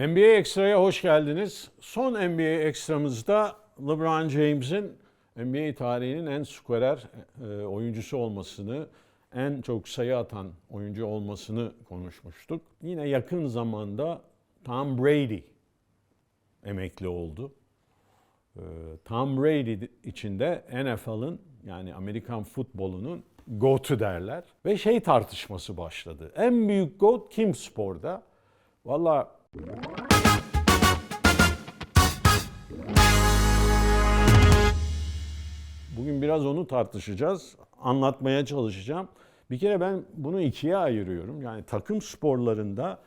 NBA Extra'ya hoş geldiniz. Son NBA Extra'mızda LeBron James'in NBA tarihinin en skorer e, oyuncusu olmasını, en çok sayı atan oyuncu olmasını konuşmuştuk. Yine yakın zamanda Tom Brady emekli oldu. E, Tom Brady içinde NFL'ın yani Amerikan futbolunun GOAT'u derler. Ve şey tartışması başladı. En büyük GOAT kim sporda? Valla Bugün biraz onu tartışacağız. Anlatmaya çalışacağım. Bir kere ben bunu ikiye ayırıyorum. Yani takım sporlarında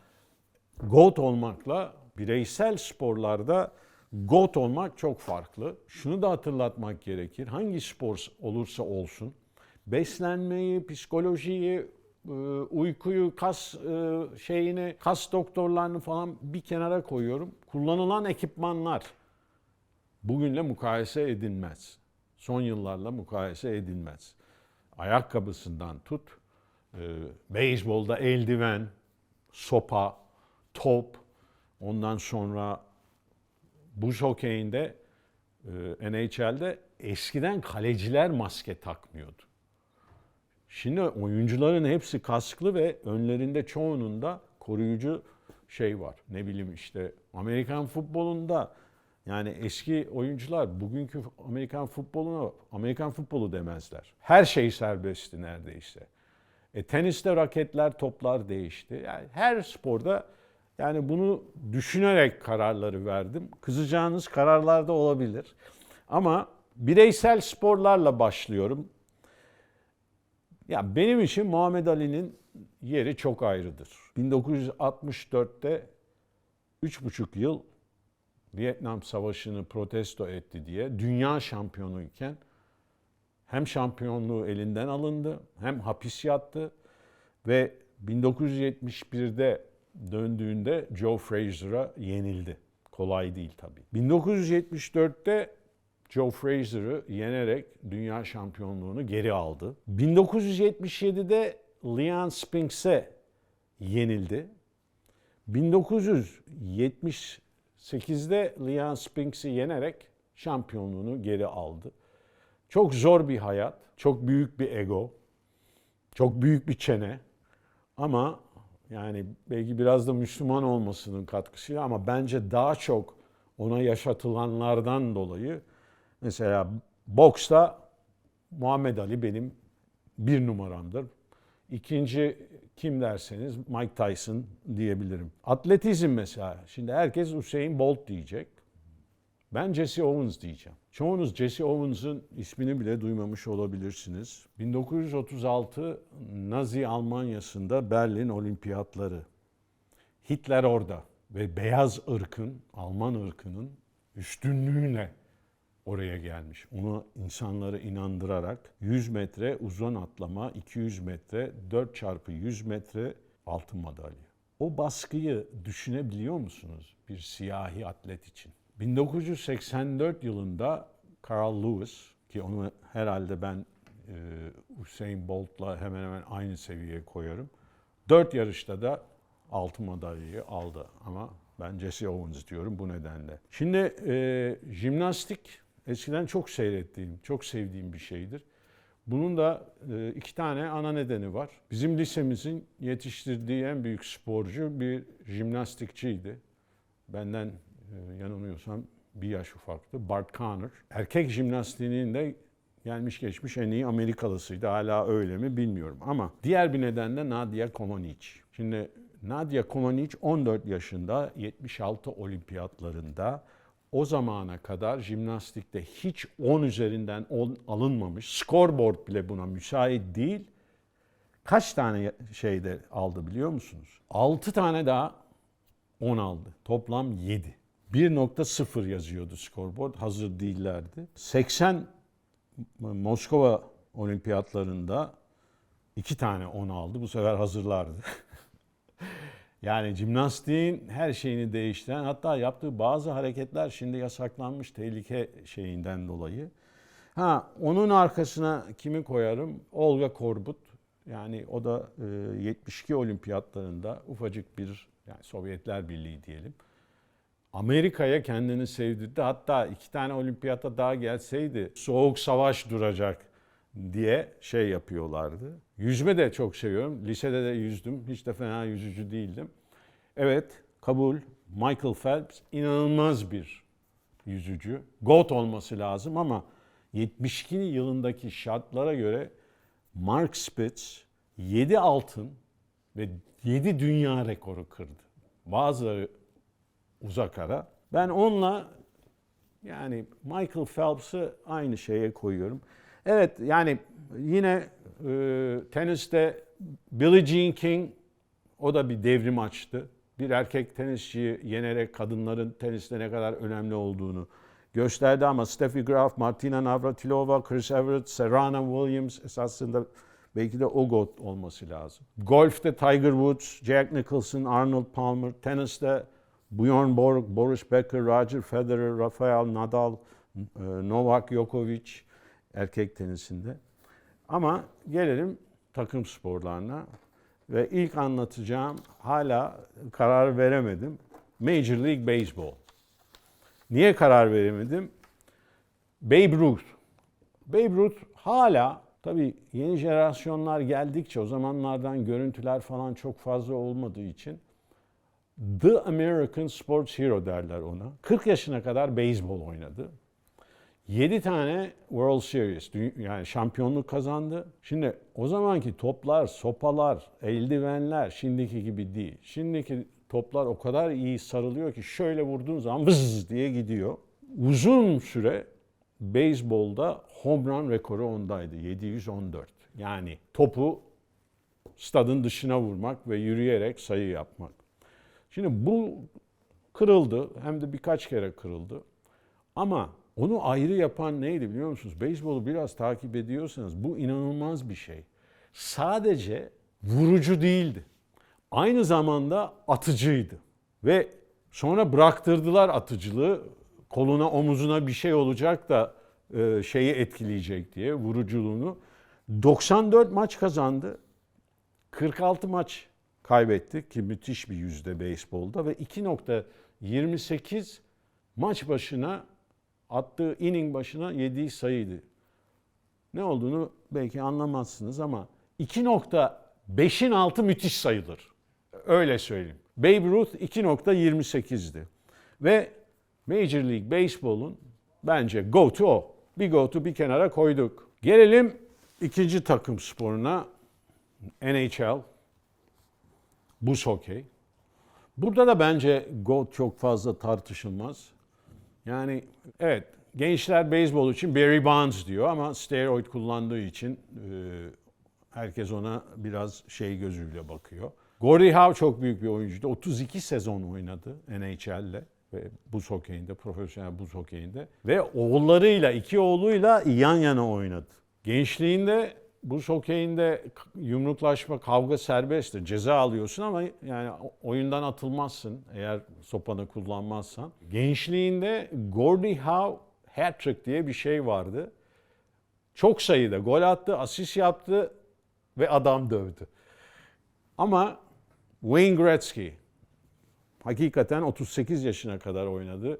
GOAT olmakla bireysel sporlarda GOAT olmak çok farklı. Şunu da hatırlatmak gerekir. Hangi spor olursa olsun beslenmeyi, psikolojiyi, uykuyu, kas e, şeyini, kas doktorlarını falan bir kenara koyuyorum. Kullanılan ekipmanlar bugünle mukayese edilmez. Son yıllarla mukayese edilmez. Ayakkabısından tut, e, beyzbolda eldiven, sopa, top, ondan sonra buz hokeyinde, e, NHL'de eskiden kaleciler maske takmıyordu. Şimdi oyuncuların hepsi kasklı ve önlerinde çoğunun da koruyucu şey var. Ne bileyim işte Amerikan futbolunda yani eski oyuncular bugünkü Amerikan futboluna Amerikan futbolu demezler. Her şey serbestti neredeyse. E, teniste raketler, toplar değişti. Yani her sporda yani bunu düşünerek kararları verdim. Kızacağınız kararlar da olabilir. Ama bireysel sporlarla başlıyorum. Ya benim için Muhammed Ali'nin yeri çok ayrıdır. 1964'te 3,5 yıl Vietnam Savaşı'nı protesto etti diye dünya şampiyonuyken hem şampiyonluğu elinden alındı hem hapis yattı ve 1971'de döndüğünde Joe Frazier'a yenildi. Kolay değil tabii. 1974'te Joe Frazier'ı yenerek dünya şampiyonluğunu geri aldı. 1977'de Leon Spinks'e yenildi. 1978'de Leon Spinks'i yenerek şampiyonluğunu geri aldı. Çok zor bir hayat, çok büyük bir ego, çok büyük bir çene ama yani belki biraz da Müslüman olmasının katkısıyla ama bence daha çok ona yaşatılanlardan dolayı Mesela boksta Muhammed Ali benim bir numaramdır. İkinci kim derseniz Mike Tyson diyebilirim. Atletizm mesela. Şimdi herkes Usain Bolt diyecek. Ben Jesse Owens diyeceğim. Çoğunuz Jesse Owens'ın ismini bile duymamış olabilirsiniz. 1936 Nazi Almanya'sında Berlin Olimpiyatları. Hitler orada ve beyaz ırkın, Alman ırkının üstünlüğüyle oraya gelmiş. Onu insanları inandırarak 100 metre uzun atlama, 200 metre, 4 çarpı 100 metre altın madalya. O baskıyı düşünebiliyor musunuz bir siyahi atlet için? 1984 yılında Carl Lewis ki onu herhalde ben e, Usain Bolt'la hemen hemen aynı seviyeye koyarım. Dört yarışta da altın madalyayı aldı ama ben Jesse Owens diyorum bu nedenle. Şimdi e, jimnastik Eskiden çok seyrettiğim, çok sevdiğim bir şeydir. Bunun da e, iki tane ana nedeni var. Bizim lisemizin yetiştirdiği en büyük sporcu bir jimnastikçiydi. Benden e, yanılmıyorsam bir yaş ufaktı. Bart Conner. Erkek jimnastiğinin de gelmiş geçmiş en iyi Amerikalısıydı. Hala öyle mi bilmiyorum. Ama diğer bir neden de Nadia Comaneci. Şimdi Nadia Comaneci 14 yaşında 76 olimpiyatlarında o zamana kadar jimnastikte hiç 10 üzerinden 10 alınmamış. Scoreboard bile buna müsait değil. Kaç tane şeyde aldı biliyor musunuz? 6 tane daha 10 aldı. Toplam 7. 1.0 yazıyordu scoreboard. Hazır değillerdi. 80 Moskova olimpiyatlarında 2 tane 10 aldı. Bu sefer hazırlardı. Yani jimnastiğin her şeyini değiştiren hatta yaptığı bazı hareketler şimdi yasaklanmış tehlike şeyinden dolayı. Ha onun arkasına kimi koyarım? Olga Korbut. Yani o da e, 72 olimpiyatlarında ufacık bir yani Sovyetler Birliği diyelim. Amerika'ya kendini sevdirdi. Hatta iki tane olimpiyata daha gelseydi soğuk savaş duracak diye şey yapıyorlardı. Yüzme de çok seviyorum. Lisede de yüzdüm. Hiç de fena yüzücü değildim. Evet, kabul. Michael Phelps inanılmaz bir yüzücü. GOAT olması lazım ama 72 yılındaki şartlara göre Mark Spitz 7 altın ve 7 dünya rekoru kırdı. Bazıları uzak ara. Ben onunla yani Michael Phelps'ı aynı şeye koyuyorum. Evet yani yine e, teniste Billie Jean King o da bir devrim açtı. Bir erkek tenisçiyi yenerek kadınların teniste ne kadar önemli olduğunu gösterdi ama Steffi Graf, Martina Navratilova, Chris Evert, Serena Williams esasında belki de o GOAT olması lazım. Golf'te Tiger Woods, Jack Nicholson, Arnold Palmer, teniste Bjorn Borg, Boris Becker, Roger Federer, Rafael Nadal, e, Novak Djokovic erkek tenisinde. Ama gelelim takım sporlarına ve ilk anlatacağım hala karar veremedim. Major League Baseball. Niye karar veremedim? Babe Ruth. Babe Ruth hala tabii yeni jenerasyonlar geldikçe o zamanlardan görüntüler falan çok fazla olmadığı için The American Sports Hero derler ona. 40 yaşına kadar beyzbol oynadı. 7 tane World Series yani şampiyonluk kazandı. Şimdi o zamanki toplar, sopalar, eldivenler şimdiki gibi değil. Şimdiki toplar o kadar iyi sarılıyor ki şöyle vurduğun zaman vız diye gidiyor. Uzun süre beyzbolda home run rekoru ondaydı. 714. Yani topu stadın dışına vurmak ve yürüyerek sayı yapmak. Şimdi bu kırıldı. Hem de birkaç kere kırıldı. Ama onu ayrı yapan neydi biliyor musunuz? Beyzbolu biraz takip ediyorsanız bu inanılmaz bir şey. Sadece vurucu değildi. Aynı zamanda atıcıydı. Ve sonra bıraktırdılar atıcılığı. Koluna omuzuna bir şey olacak da e, şeyi etkileyecek diye vuruculuğunu. 94 maç kazandı. 46 maç kaybetti ki müthiş bir yüzde beyzbolda ve 2.28 maç başına attığı inning başına yediği sayıydı. Ne olduğunu belki anlamazsınız ama 2.5'in altı müthiş sayılır. Öyle söyleyeyim. Babe Ruth 2.28'di. Ve Major League Baseball'un bence go-to o. Bir go-to bir kenara koyduk. Gelelim ikinci takım sporuna. NHL. Buz hokey. Burada da bence GOAT çok fazla tartışılmaz. Yani evet gençler beyzbol için Barry Bonds diyor ama steroid kullandığı için e, herkes ona biraz şey gözüyle bakıyor. Gordie Howe çok büyük bir oyuncuydu. 32 sezon oynadı NHL'le ve buz hokeyinde, profesyonel buz hokeyinde. Ve oğullarıyla, iki oğluyla yan yana oynadı. Gençliğinde buz hokeyinde yumruklaşma, kavga serbesttir. Ceza alıyorsun ama yani oyundan atılmazsın eğer sopanı kullanmazsan. Gençliğinde Gordie Howe hat-trick diye bir şey vardı. Çok sayıda gol attı, asist yaptı ve adam dövdü. Ama Wayne Gretzky hakikaten 38 yaşına kadar oynadı.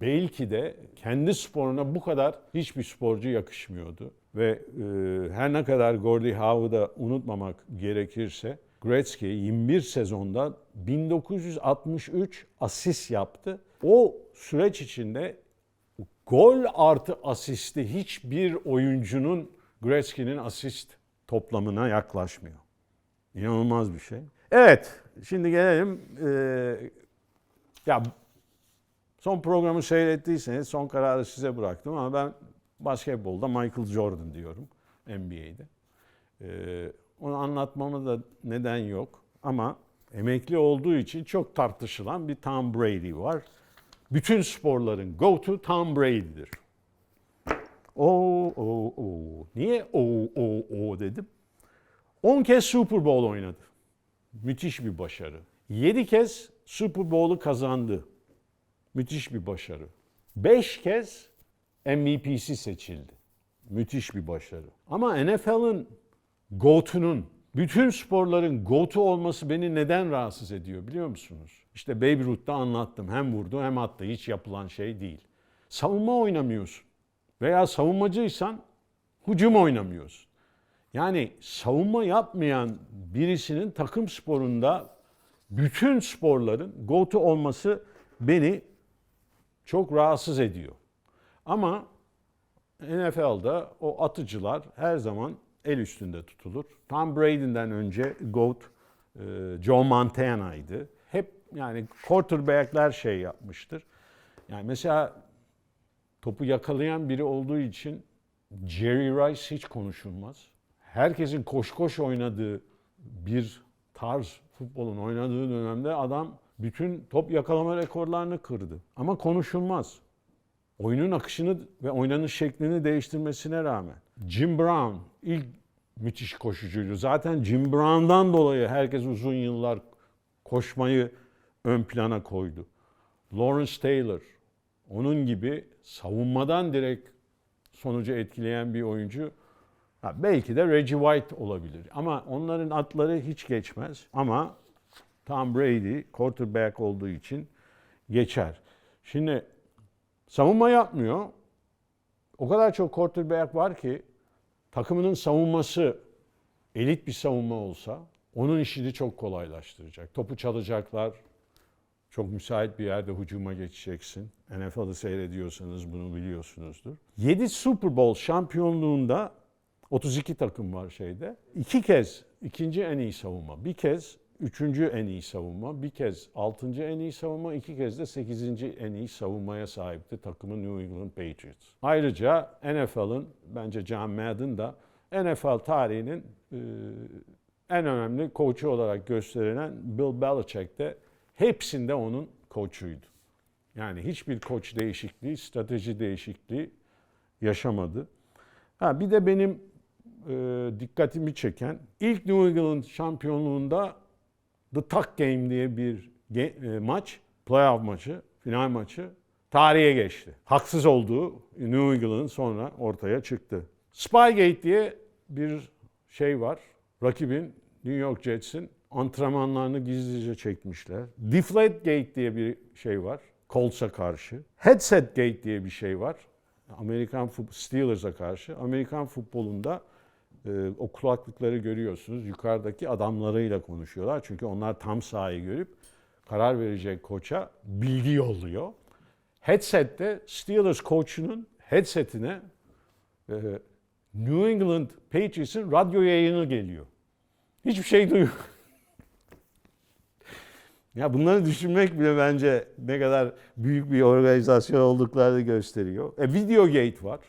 Belki de kendi sporuna bu kadar hiçbir sporcu yakışmıyordu. Ve e, her ne kadar Gordie Howe'ı da unutmamak gerekirse Gretzky 21 sezonda 1963 asist yaptı. O süreç içinde gol artı asisti hiçbir oyuncunun Gretzky'nin asist toplamına yaklaşmıyor. İnanılmaz bir şey. Evet, şimdi gelelim. Ee, ya son programı seyrettiyseniz son kararı size bıraktım ama ben basketbolda Michael Jordan diyorum NBA'de. Ee, onu anlatmama da neden yok ama emekli olduğu için çok tartışılan bir Tom Brady var. Bütün sporların go-to Tom Brady'dir. O o o. Niye o o o dedim? 10 kez Super Bowl oynadı. Müthiş bir başarı. 7 kez Super Bowl'u kazandı. Müthiş bir başarı. 5 kez MVP'si seçildi. Müthiş bir başarı. Ama NFL'ın GOAT'unun Bütün sporların GOAT'u olması beni neden rahatsız ediyor biliyor musunuz? İşte Babe Ruth'ta anlattım. Hem vurdu hem attı. Hiç yapılan şey değil. Savunma oynamıyorsun. Veya savunmacıysan hücum oynamıyorsun. Yani savunma yapmayan birisinin takım sporunda bütün sporların GOAT'u olması beni çok rahatsız ediyor. Ama NFL'de o atıcılar her zaman el üstünde tutulur. Tom Brady'den önce GOAT e, Joe Montana'ydı. Hep yani quarterback'ler şey yapmıştır. Yani mesela topu yakalayan biri olduğu için Jerry Rice hiç konuşulmaz. Herkesin koş koş oynadığı bir tarz futbolun oynadığı dönemde adam bütün top yakalama rekorlarını kırdı. Ama konuşulmaz. Oyunun akışını ve oynanış şeklini değiştirmesine rağmen. Jim Brown ilk müthiş koşucuydu. Zaten Jim Brown'dan dolayı herkes uzun yıllar koşmayı ön plana koydu. Lawrence Taylor, onun gibi savunmadan direkt sonucu etkileyen bir oyuncu. Ha, belki de Reggie White olabilir. Ama onların atları hiç geçmez. Ama Tom Brady quarterback olduğu için geçer. Şimdi savunma yapmıyor. O kadar çok quarterback var ki takımının savunması elit bir savunma olsa onun işini çok kolaylaştıracak. Topu çalacaklar. Çok müsait bir yerde hücuma geçeceksin. NFL'ı seyrediyorsanız bunu biliyorsunuzdur. 7 Super Bowl şampiyonluğunda 32 takım var şeyde. İki kez ikinci en iyi savunma, bir kez üçüncü en iyi savunma, bir kez altıncı en iyi savunma, iki kez de sekizinci en iyi savunmaya sahipti takımı New England Patriots. Ayrıca NFL'ın bence John Madden da NFL tarihinin e, en önemli koçu olarak gösterilen Bill Belichick de hepsinde onun koçuydu. Yani hiçbir koç değişikliği, strateji değişikliği yaşamadı. Ha bir de benim e, dikkatimi çeken ilk New England şampiyonluğunda The Tuck Game diye bir e, maç, playoff maçı, final maçı tarihe geçti. Haksız olduğu New England'ın sonra ortaya çıktı. Spygate diye bir şey var. Rakibin New York Jets'in antrenmanlarını gizlice çekmişler. Deflategate diye bir şey var. Colts'a karşı. Headset Gate diye bir şey var. Amerikan Steelers'a karşı. Amerikan futbolunda e, o kulaklıkları görüyorsunuz. Yukarıdaki adamlarıyla konuşuyorlar. Çünkü onlar tam sahayı görüp karar verecek koça bilgi yolluyor. Headset'te Steelers koçunun headsetine e, New England Patriots'ın radyo yayını geliyor. Hiçbir şey duyuyor. ya bunları düşünmek bile bence ne kadar büyük bir organizasyon olduklarını gösteriyor. E, Videogate var.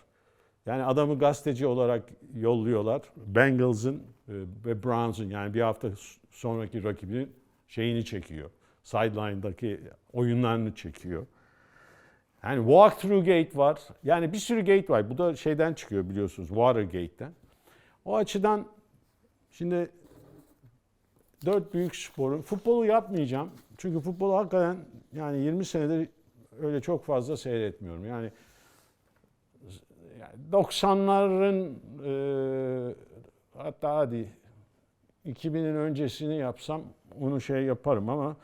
Yani adamı gazeteci olarak yolluyorlar. Bengals'ın e, ve Browns'un yani bir hafta sonraki rakibinin şeyini çekiyor. Sideline'daki oyunlarını çekiyor. Yani walkthrough gate var. Yani bir sürü gate var. Bu da şeyden çıkıyor biliyorsunuz. Watergate'den. O açıdan şimdi dört büyük sporun futbolu yapmayacağım. Çünkü futbolu hakikaten yani 20 senedir öyle çok fazla seyretmiyorum. Yani yani 90'ların e, hatta hadi 2000'in öncesini yapsam onu şey yaparım ama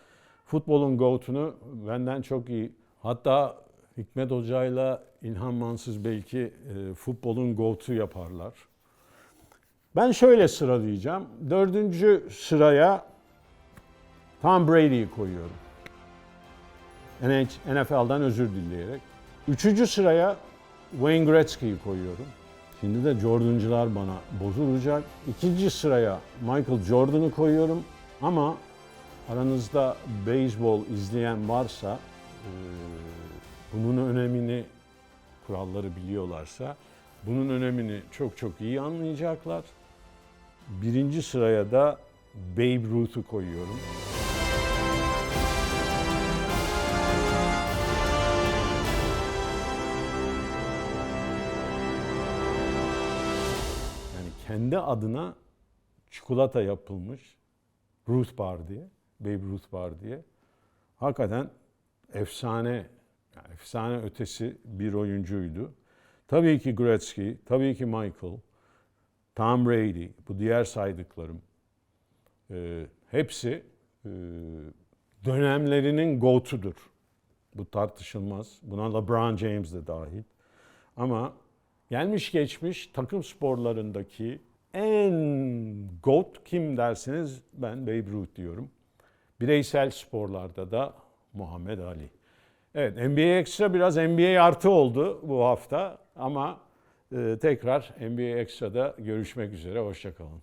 futbolun GOAT'unu benden çok iyi. Hatta Hikmet Hoca'yla İlhan Mansız belki e, futbolun GOAT'u yaparlar. Ben şöyle sıralayacağım. Dördüncü sıraya Tom Brady'yi koyuyorum. NFL'den özür dileyerek. Üçüncü sıraya Wayne Gretzky'yi koyuyorum. Şimdi de Jordan'cılar bana bozulacak. İkinci sıraya Michael Jordan'ı koyuyorum. Ama aranızda beyzbol izleyen varsa e, bunun önemini kuralları biliyorlarsa bunun önemini çok çok iyi anlayacaklar. Birinci sıraya da Babe Ruth'u koyuyorum. Kendi adına çikolata yapılmış Ruth Bar diye, Babe Ruth Bar diye. Hakikaten efsane, yani efsane ötesi bir oyuncuydu. Tabii ki Gretzky, tabii ki Michael, Tom Brady, bu diğer saydıklarım. e, hepsi e, dönemlerinin GOAT'udur. Bu tartışılmaz. Buna LeBron James de dahil. Ama gelmiş geçmiş takım sporlarındaki en GOAT kim derseniz ben Babe Ruth diyorum. Bireysel sporlarda da Muhammed Ali. Evet NBA Extra biraz NBA artı oldu bu hafta ama e, tekrar NBA Extra'da görüşmek üzere. Hoşçakalın.